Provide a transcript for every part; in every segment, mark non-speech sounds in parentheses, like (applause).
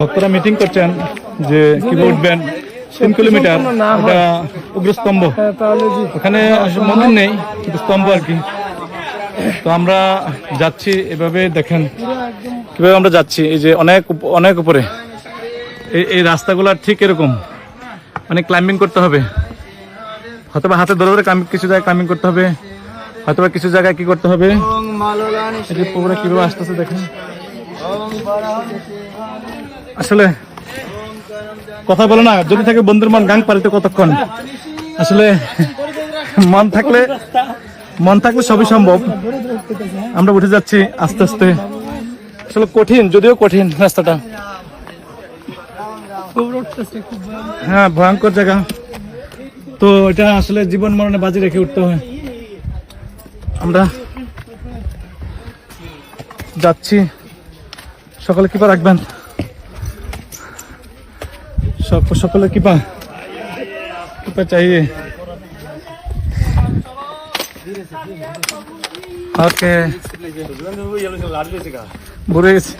ভক্তরা মিটিং করছেন যে কীভাবে উঠবেন তিন কিলোমিটার উগ্রস্তম্ভ। ওখানে মন্দির নেই, কিন্তু স্তম্ভ আর কি। তো আমরা যাচ্ছি, এভাবে দেখেন কীভাবে আমরা যাচ্ছি। এই যে অনেক অনেক উপরে। এই রাস্তাগুলো ঠিক এরকম। মানে ক্লাইম্বিং করতে হবে। হয়তো বা হাতে ধরে ধরে কিছু জায়গায় ক্লাইম্বিং করতে হবে। হয়তো বা কিছু জায়গায় কি করতে হবে? পুকুরে কীভাবে আসতেছে দেখেন। আসলে কথা বলো না, যদি থাকে বন্ধুর মন গাং পালিতে কতক্ষণ? আসলে মন থাকলে মন থাকলে সবই সম্ভব। আমরা উঠে যাচ্ছি আস্তে আস্তে। আসলে কঠিন, যদিও কঠিন রাস্তাটা। হ্যাঁ ভয়ঙ্কর জায়গা। তো এটা আসলে জীবন মরণে বাজি রেখে উঠতে হয় আমরা যাচ্ছি। সকালে কিপা রাখবেন। সক- সকলে কিপা কিপা চাইয়ে ওকে বুড়ে গেছি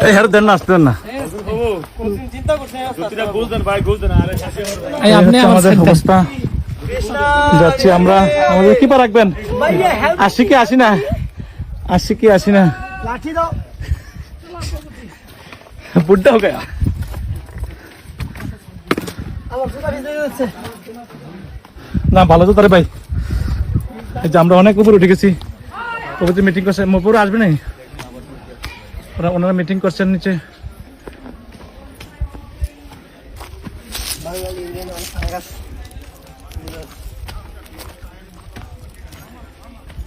এই হার দেন না না এই আমাদের অবস্থা। যাচ্ছি আমরা। আমাদের কিপা রাখবেন? আশি কি আসি না। আসি কি আসি না। লাঠি দাও। বুড্ডা हो गया না ভালো তো তারে ভাই। এই যে আমরা অনেক উপরে উঠে গেছি। প্রভৃতি মিটিং করছে উপরে আসবে নাই? ওরা ওনারা মিটিং করছেন নিচে।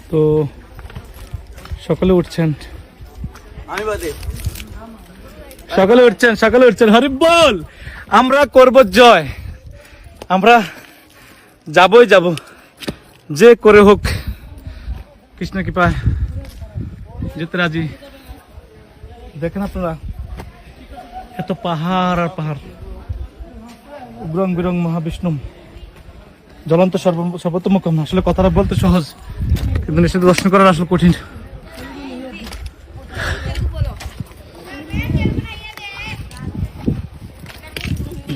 তো সকলে উঠছেন। আমি বাদে। সকালে উঠছেন সকালে উঠছেন। হরি বল, আমরা করব জয়। আমরা যাবই যাব। যে করে হোক, কৃষ্ণ কৃপায়। যেতে রাজি। দেখেন আপনারা, এত পাহাড় আর পাহাড়। রং বিরং মহাবিষ্ণু জ্বলন্ত সর্ব সর্বোত্তমকম। আসলে কথাটা বলতে সহজ, কিন্তু নিশ্চিত দর্শন করার আসলে কঠিন।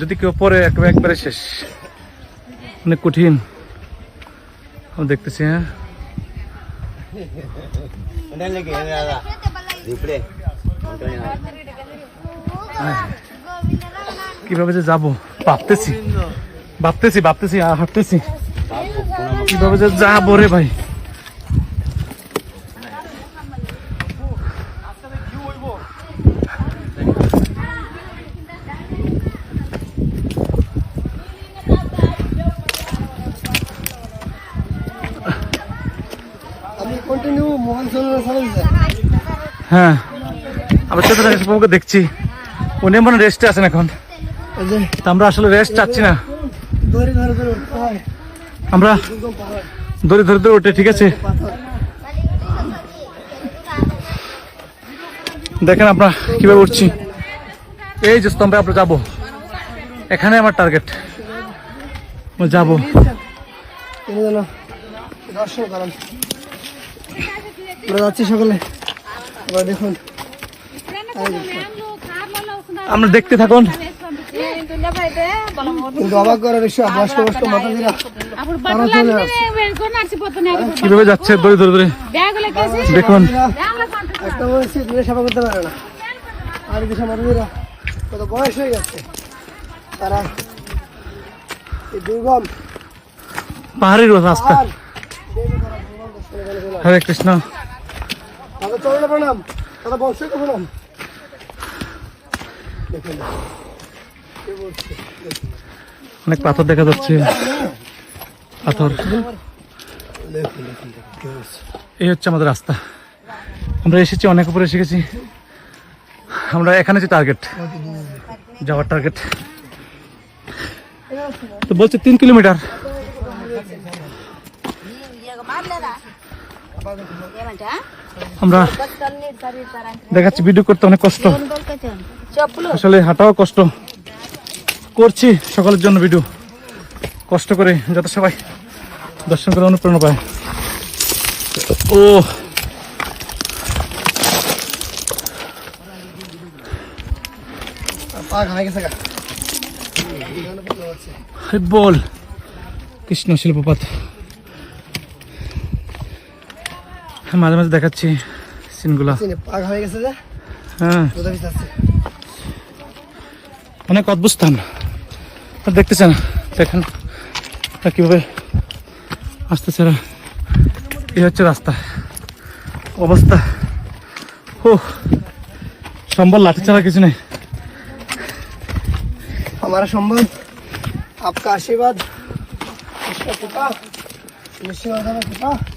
যদি কেউ পরে একেবারে একবারে শেষ। অনেক কঠিন। আমি দেখতেছি হ্যাঁ? কীভাবে যে যাব? ভাবতেছি। ভাবতেছি ভাবতেছি, আর হাঁটতেছি। কীভাবে যে যাব রে ভাই আমি কন্টিনিউ মোহন সোনার সাথে হ্যাঁ। আবার চেতনা বাবুকে দেখছি। উনি মনে রেস্টে আছেন এখন। আমরা আসলে রেস্ট চাচ্ছি না। আমরা দুর্গম ধরে ধরে উঠে, ঠিক আছে? দেখেন আমরা কীভাবে উঠছি। এই যে স্তম্ভে আমরা যাব। এখানে আমার টার্গেট যাব। যাচ্ছি সকলে। এবার দেখুন। আমরা দেখতে থাকুন। কিন্তু অবাক করার বিষয় বয়স্ক বয়স্ক মাতাজিরা কীভাবে যাচ্ছে ধরে ধরে ধরে? দেখুন। একটা মানুষ দূরে সেবা করতে পারে না। আর কিছু মাতাজিরা কত বয়স হয়ে যাচ্ছে। তারা এই দুর্গম পাহাড়ের রাস্তা। হরে কৃষ্ণ। তাদের চরণে প্রণাম তাদের বংশকে প্রণাম দেখুন? অনেক পাথর দেখা যাচ্ছে। পাথর? এই হচ্ছে আমাদের রাস্তা। আমরা এসেছি অনেক উপরে এসে গেছি। আমরা এখানে যে টার্গেট যাওয়ার টার্গেট তো বলছে তিন কিলোমিটার। আমরা দেখাচ্ছি ভিডিও করতে অনেক কষ্ট। আসলে হাঁটাও কষ্ট। করছি সকলের জন্য ভিডিও কষ্ট করে যাতে সবাই দর্শন করে অনুপ্রেরণা পায়। ও। বল কৃষ্ণ শিল্পপাত। আচ্ছা, মাঝে মাঝে দেখাচ্ছি সিনগুলো। হয়ে গেছে যে। হ্যাঁ। অনেক অদ্ভুত স্থান। দেখতেছেন দেখেন কীভাবে আসতেছে এই হচ্ছে রাস্তা। অবস্থা ও সম্বল লাঠি ছাড়া কিছু নেই। আমার সম্বল আপকা আশীর্বাদ। কৃপা কৃষ্ণ কৃপা।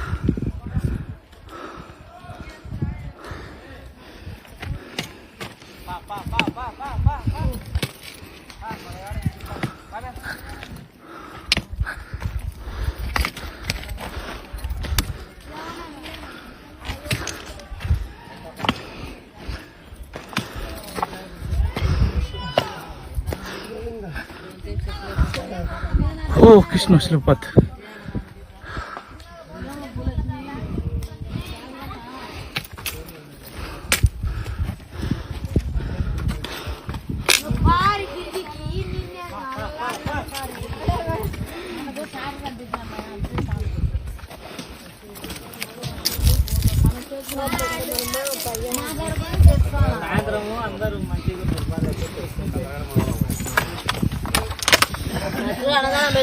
ও কৃষ্ণ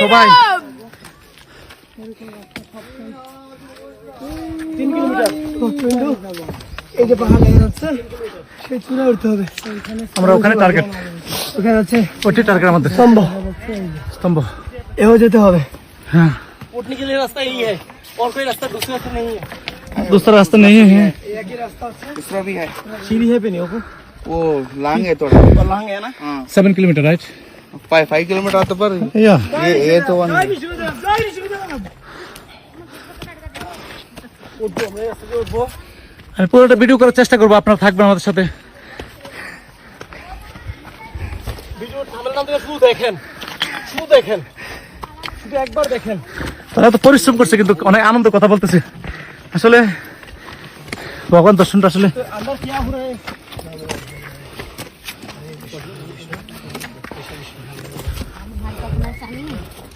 সবাই তিন কিলোমিটার এই যে পাহাড় লেগে যাচ্ছে সেই চূড়া উঠতে হবে আমরা ওখানে টার্গেট ওখানে আছে ওটি টার্গেট আমাদের স্তম্ভ স্তম্ভ এও যেতে হবে হ্যাঁ उठने के लिए रास्ता यही है और कोई रास्ता दूसरा रास्ता नहीं है दूसरा रास्ता नहीं है एक ही रास्ता दूसरा भी है सीढ़ी है पे नहीं होगा वो लांग है थोड़ा और लांग है ना हाँ सेवन किलोमीटर राइट তারা তো পরিশ্রম করছে কিন্তু অনেক আনন্দ কথা বলতেছে। আসলে ভগবান দর্শনটা আসলে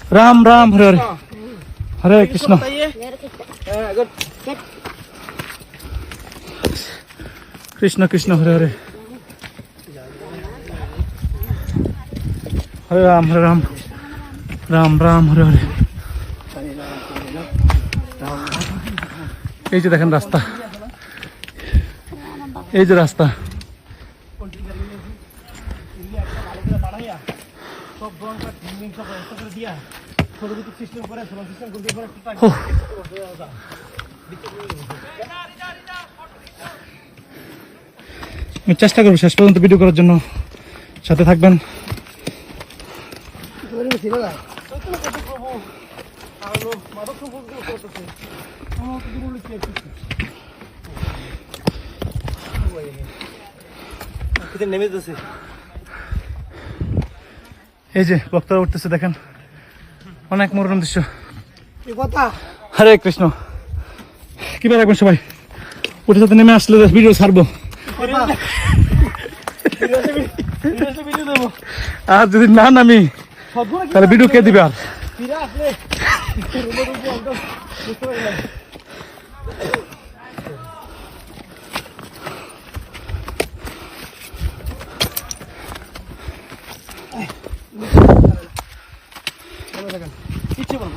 तो अंदर क्या हो रहा है রাম রাম হরে হরে হরে কৃষ্ণ बताइए अगर सब কৃষ্ণ কৃষ্ণ হরে হরে হরে রাম হরে রাম রাম রাম হরে হরে এই যে দেখেন রাস্তা এই যে রাস্তা আমি চেষ্টা করব শেষ পর্যন্ত ভিডিও করার জন্য। সাথে থাকবেন। এই যে বক্তারা উঠতেছে দেখেন। অনেক মনোরম দৃশ্য হরে কৃষ্ণ। কীভাবে রাখবেন সবাই উঠে সাথে নেমে আসলে ভিডিও ছাড়বো। আর যদি না নামি তাহলে ভিডিও কে দিবে আর (laughs) ফিরে আসলে রুমের উপর একদম বুঝতে পারলাম ইচ্ছে বলব ইচ্ছে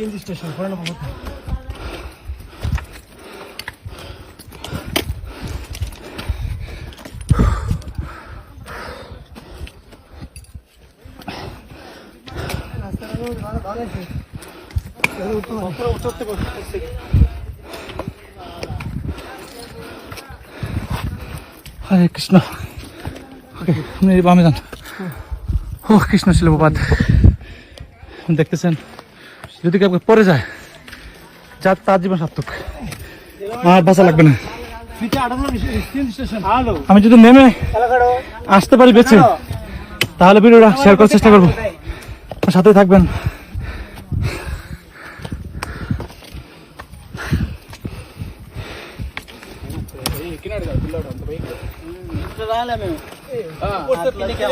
তিন স্টেশন পরে নেব হরে কৃষ্ণ। ওকে আপনি বামে যান। ও কৃষ্ণ ছিল দেখতেছেন? যদি কেউ পরে যায় যা তার জীবন সার্থক আর বাঁচা লাগবে না তিন স্টেশন হ্যালো আমি যদি নেমে আসতে পারি বেঁচে তাহলে ভিডিওটা শেয়ার করার চেষ্টা করবো আমার সাথে থাকবেন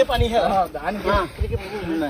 पानी है ये कलर लड़ा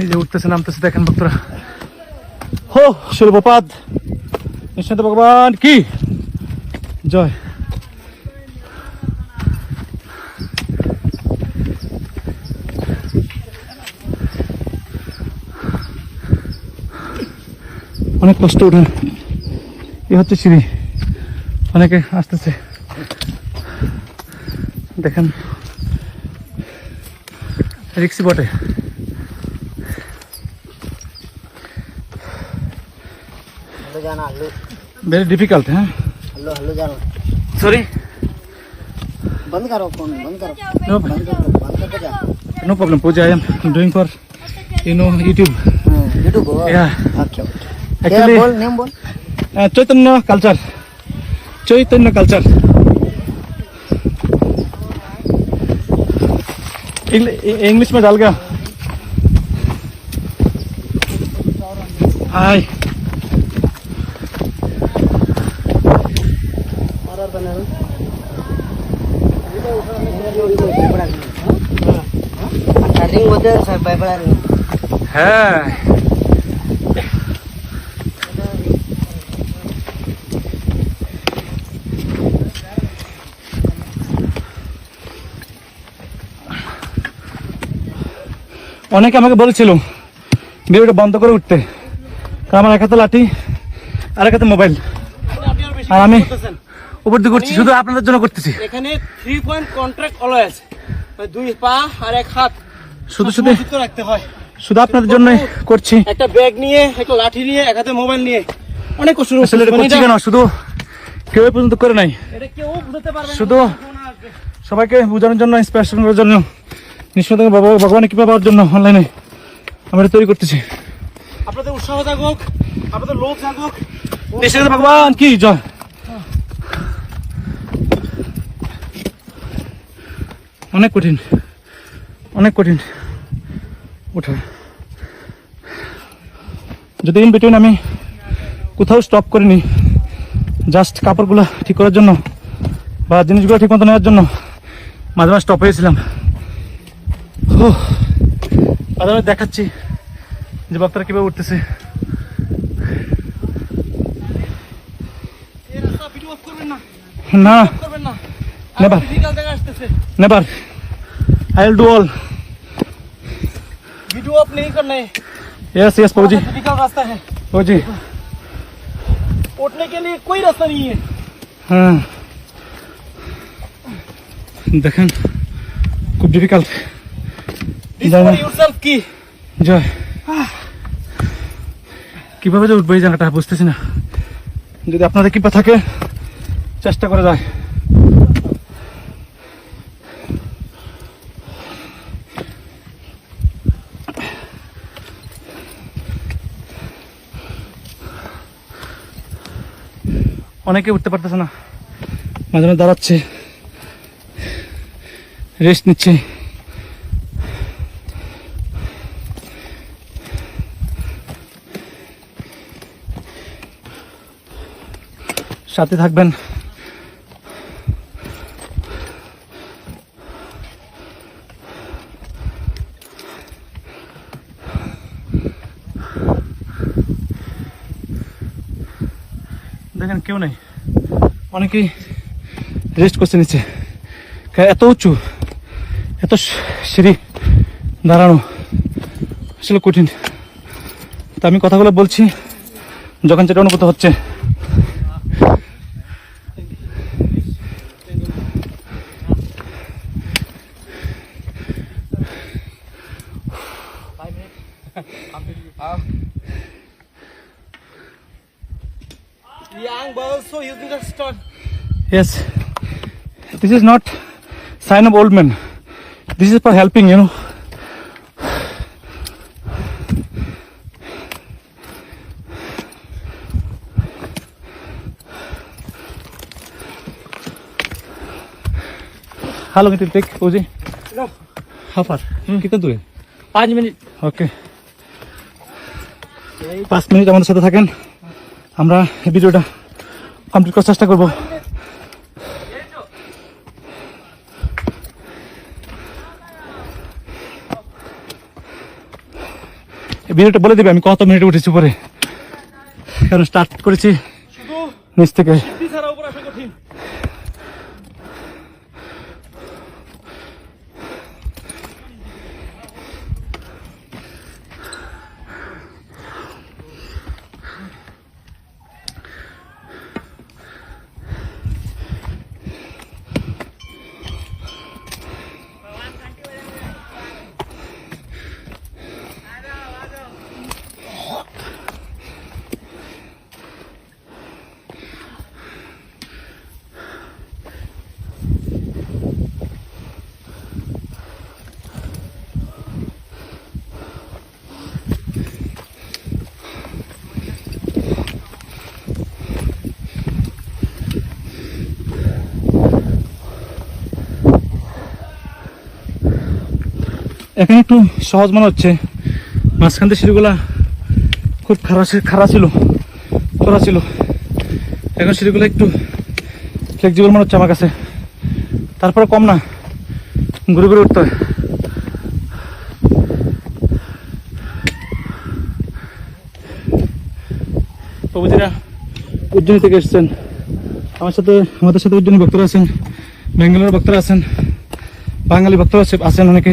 এই যে উঠতেছে, নামতেছে, দেখেন ভক্তরা হো, শিল্পপাদ। নিশ্চিন্ত ভগবান, কি? জয়। অনেক কষ্ট উঠে। এ হচ্ছে সিঁড়ি। অনেকে আসতেছে। দেখেন। রিক্সি বটে। वेरी डिफ़िकल्ट है। सॉरी बंद करो फ़ोन बंद करो। नो बंद करो बंद करके जा। No problem Puja I am doing for you no YouTube या ओके एक्चुअली बोल नेम बोल। uh, Chaitanya culture. Chaitanya culture. English में डाल गया। हाय স্যার হ্যাঁ। অনেকে আমাকে বলেছিল ভিডিওটা বন্ধ করে উঠতে। কারণ আমার এক হাতে লাঠি আর এক হাতে মোবাইল। আর আমি উপর দিয়ে করছি শুধু আপনাদের জন্য করতেছি। এখানে থ্রি পয়েন্ট কন্ট্রাক্ট অলওয়েজ দুই পা আর এক হাত। শুধু শুধু রাখতে হয়। শুধু আপনাদের জন্যই করছি। একটা ব্যাগ নিয়ে একটা লাঠি নিয়ে এক হাতে মোবাইল নিয়ে। অনেক কষ্ট আসলে এটা করছি কেন? শুধু কেউ পর্যন্ত করে নাই। শুধু সবাইকে বোঝানোর জন্য ইন্সপিরেশন করার জন্য বাবা ভগবানের কৃপা পাওয়ার জন্য অনলাইনে আমরা তৈরি করতেছি। আপনাদের উৎসাহ জাগুক আপনাদের লোক জাগুক। নিশ্চয় ভগবান কি জয়? অনেক কঠিন। অনেক কঠিন। ওঠা। যদি ইন বিটুইন আমি কোথাও স্টপ করিনি জাস্ট কাপড়গুলো ঠিক করার জন্য বা জিনিসগুলো ঠিক মতো নেওয়ার জন্য মাঝে মাঝে স্টপ হয়েছিলাম। ও মাঝে দেখাচ্ছি যে ভক্তরা কীভাবে উঠতেছে। না না করবেন না নেবার ফিজিক্যাল জায়গা আসতেছে never I will do all video off नहीं करना है yes yes Prabhu ji physical रास्ता है प्रभु जी उठने के लिए कोई रास्ता नहीं है हाँ দেখেন খুব ডিফিকাল্ট কি জয় কিভাবে যে উঠবো এই জায়গাটা বুঝতেছি না যদি আপনাদের কৃপা থাকে চেষ্টা করে যায় অনেকে উঠতে পারতেছে না। মাঝে মাঝে দাঁড়াচ্ছে। রেস্ট নিচ্ছে। সাথে থাকবেন। দেখেন কেউ নেই। অনেকেই রেস্ট করছে নিচে। কা- এত উঁচু, এত সিঁড়ি দাঁড়ানো আসলে কঠিন। তা আমি কথাগুলো বলছি, যখন যেটা অনুভূত হচ্ছে Yes. This is not sign of old men. This is for helping, you know. How long it will take, Uzi? No. How far? कितना दूर है পাঁচ মিনিট ওকে পাঁচ মিনিট আমাদের সাথে থাকেন আমরা এই ভিডিওটা কমপ্লিট করার চেষ্টা করবো ভিডিওটা বলে দেবে আমি কত মিনিট উঠেছি পরে কারণ স্টার্ট করেছি নিচ থেকে ছাড়া উপর আসা কঠিন এখানে একটু সহজ মনে হচ্ছে। মাঝখান দিয়ে সিঁড়িগুলা খুব খারাপ খারাপ ছিল, করা ছিল। এখন সিঁড়িগুলো একটু ফ্লেক্সিবল মনে হচ্ছে আমার কাছে। তারপরে কম না, ঘুরে ঘুরে উঠতে হয়। উজ্জয়নী থেকে এসেছেন। আমার সাথে, আমাদের সাথে উজ্জয়নী ভক্তরা আছেন ব্যাঙ্গালোর ভক্তরা আছেন, বাঙালি ভক্তরা আছেন অনেকে।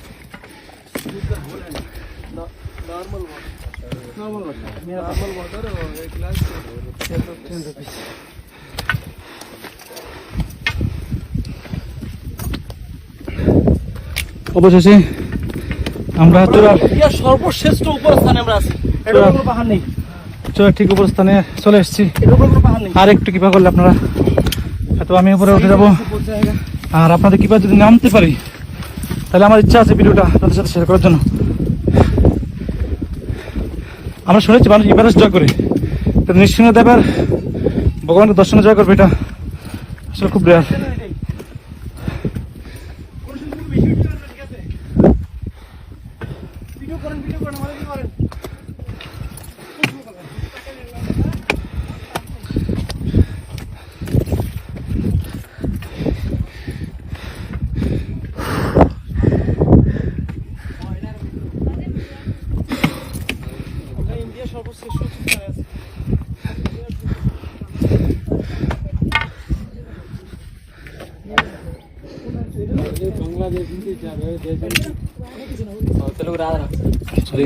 ओ कृष्ण शिलप्रपात निश्चित भगवान की অবশেষে আমরা চূড়ার ইয়া সর্বশ্রেষ্ঠ উপস্থানে আমরা আছি এটা কোনো পাহাড় নেই চূড়ার ঠিক উপর স্থানে চলে এসেছি এটা কোনো পাহাড় নেই আর একটু কৃপা করলে আপনারা হয়তো আমি উপরে উঠে যাবো আর আপনাদের কৃপা যদি নামতে পারি তাহলে আমার ইচ্ছা আছে ভিডিওটা আপনাদের সাথে শেয়ার করার জন্য। আমরা শুনেছি মানুষ ইভারেস্ট জয় করে। কিন্তু নৃসিংহদেবের ভগবানের দর্শনে জয় করবে এটা আসলে খুব রেয়ার ভিডিও করেন ভিডিও করেন আমাদের কি করেন ইন্ডিয়া সর্বশ্রেষ্ঠ স্থানে আছে సరే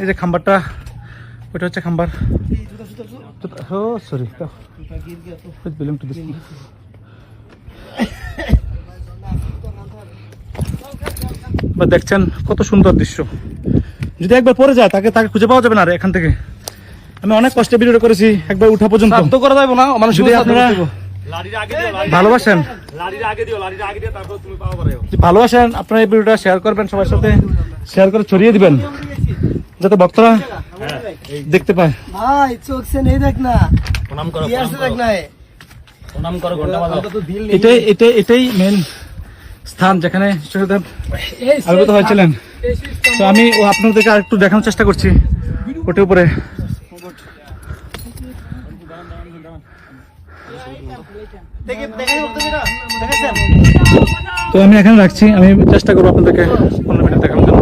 এই যে খাম্বারটা ওইটা হচ্ছে খাম্বার। ও সরি জুতা গির গিয়া তো। বিলং টু দিস বা দেখছেন কত সুন্দর দৃশ্য। যদি একবার পরে যায় তাকে তাকে খুঁজে পাওয়া যাবে না আর এখান থেকে। আমি অনেক কষ্টে ভিডিওটা করেছি একবার উঠা পর্যন্ত। করা যাবে না মানুষ যদি আপনারা ভালোবাসেন? ভালোবাসেন আপনারা এই ভিডিওটা শেয়ার করবেন সবার সাথে। শেয়ার করে ছড়িয়ে দিবেন। যাতে ভক্তরা দেখতে পায়। ভাই চোখ সে নেই দেখ না। দেখ না প্রণাম করো ঘণ্টা বাজাও। এটাই এটাই এটাই মেন স্থান যেখানে ঈশ্বরদেব আবির্ভূত হয়েছিলেন। তো আমি ও আপনাদেরকে আরেকটু দেখানোর চেষ্টা করছি। ওটার উপরে দেখে দেখে ভক্তকে দেখেছেন তো আমি এখানে রাখছি আমি চেষ্টা করব আপনাদেরকে অন্য মিনিট দেখানোর জন্য।